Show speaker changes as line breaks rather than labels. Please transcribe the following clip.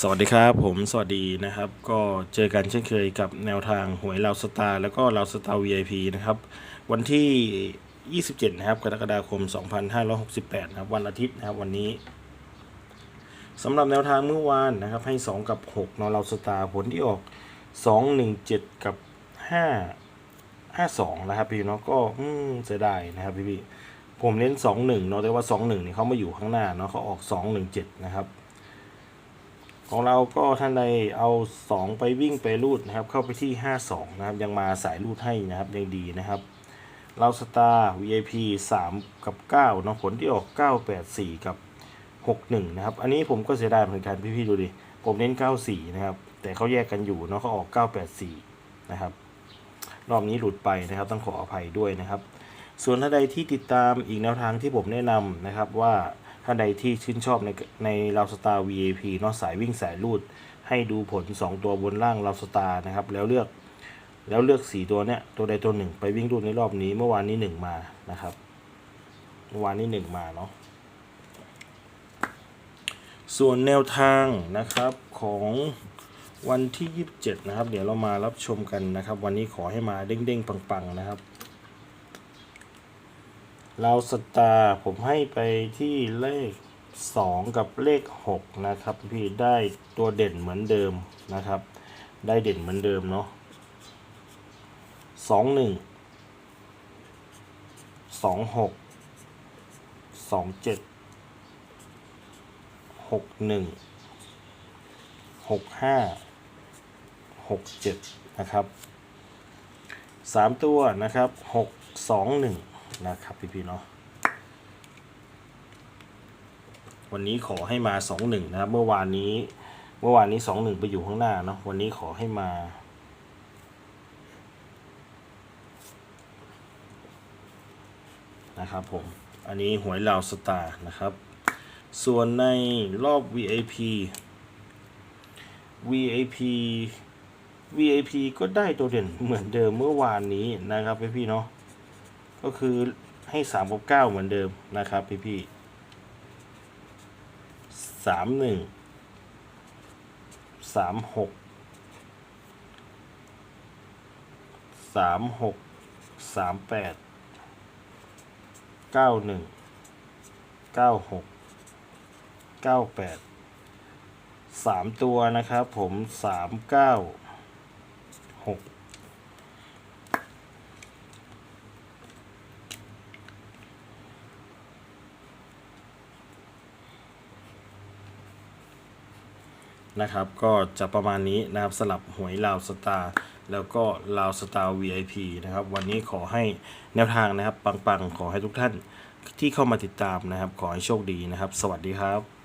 สวัสดีครับผมสวัสดีนะครับ ก็เจอกันเช่นเคยกับแนวทางหวยเราสตาร์แล้วก็เราสตาร์ VIP นะครับ วันที่ 27 นะครับกรกฎาคม 2568 นะครับ วันอาทิตย์นะครับวันนี้สำหรับแนวทางเมื่อวานนะครับ ให้ 2 กับ 6นอะเราสตาร์ผลที่ออก 2 1 7 กับ 5 52 นะครับพี่เนาะก็เสียดายนะครับพี่พี่ผมเน้น 2 1 เนาะแต่ว่า 2 1นี่เขามาอยู่ข้างหน้าเนาะเขาออก 2 1 7 นะครับ ของเราก็ท่านใดเอา 2 ไปวิ่งไปรูดนะครับ เข้าไปที่ 52 นะครับ ยังมาสายรูดให้นะครับ ยังดีนะครับ เราสตาร์ VIP 3 กับ9เนาะผลที่ออก 984 กับ 61 นะครับ อันนี้ผมก็เสียดายเหมือนกันพี่ๆดูดิ ผมเน้น 94 นะครับ แต่เขาแยกกันอยู่เนาะเขาออก 984 นะครับ รอบนี้หลุดไปนะครับ ต้องขออภัยด้วยนะครับ ส่วนท่านใดที่ติดตามอีกแนวทางที่ผมแนะนำนะครับว่า ท่านใดที่ชื่นชอบในในเราสตาร์ VAP เนาะสายวิ่งสายรูด ให้ดูผล 2 ตัวบนล่างเราสตาร์นะครับ แล้วเลือกแล้วเลือก 4 ตัวเนี้ยตัวใดตัวหนึ่งไปวิ่งรูดในรอบนี้เมื่อวานนี้ 1 มานะครับเมื่อวานนี้ 1 มาเนาะส่วนแนวทางนะครับของวันที่ 27 นะครับ เดี๋ยวเรามารับชมกันนะครับ วันนี้ขอให้มาเด้งๆ ปังๆ นะครับ เราสตาร์ผมให้ไปที่เลข 2 กับเลข 6 นะครับ พี่ได้ตัวเด่นเหมือนเดิมนะครับ ได้เด่นเหมือนเดิมเนาะสองหนึ่งสองหกสองเจ็ดหกหนึ่งหกห้าหกเจ็ดนะครับสามตัวนะครับหกสองหนึ่ง นะครับพี่พี่ๆเนาะวันนี้ขอให้มาสองหนึ่งนะครับเมื่อวานนี้เมื่อวานนี้สองหนึ่งไปอยู่ข้างหน้าเนาะวันนี้ขอให้มานะครับผม อันนี้หวยลาวสตาร์นะครับ ส่วนในรอบ VIP VIP VIP ก็ได้ตัวเด่นเหมือนเดิมเมื่อวานนี้นะครับพี่พี่เนาะ ก็คือให้สามกับเก้าเหมือนเดิมนะครับพี่พี่สามหนึ่งสามหกสามหกสามแปดเก้าหนึ่งเก้าหกเก้าแปดสามตัวนะครับผมสามเก้าหก นะครับ ก็จะประมาณนี้นะครับสลับหวยลาวสตาร์แล้วก็ลาวสตาร์ VIP นะครับ วันนี้ขอให้แนวทางนะครับ ปังๆ ขอให้ทุกท่านที่เข้ามาติดตามนะครับ ขอให้โชคดีนะครับ สวัสดีครับ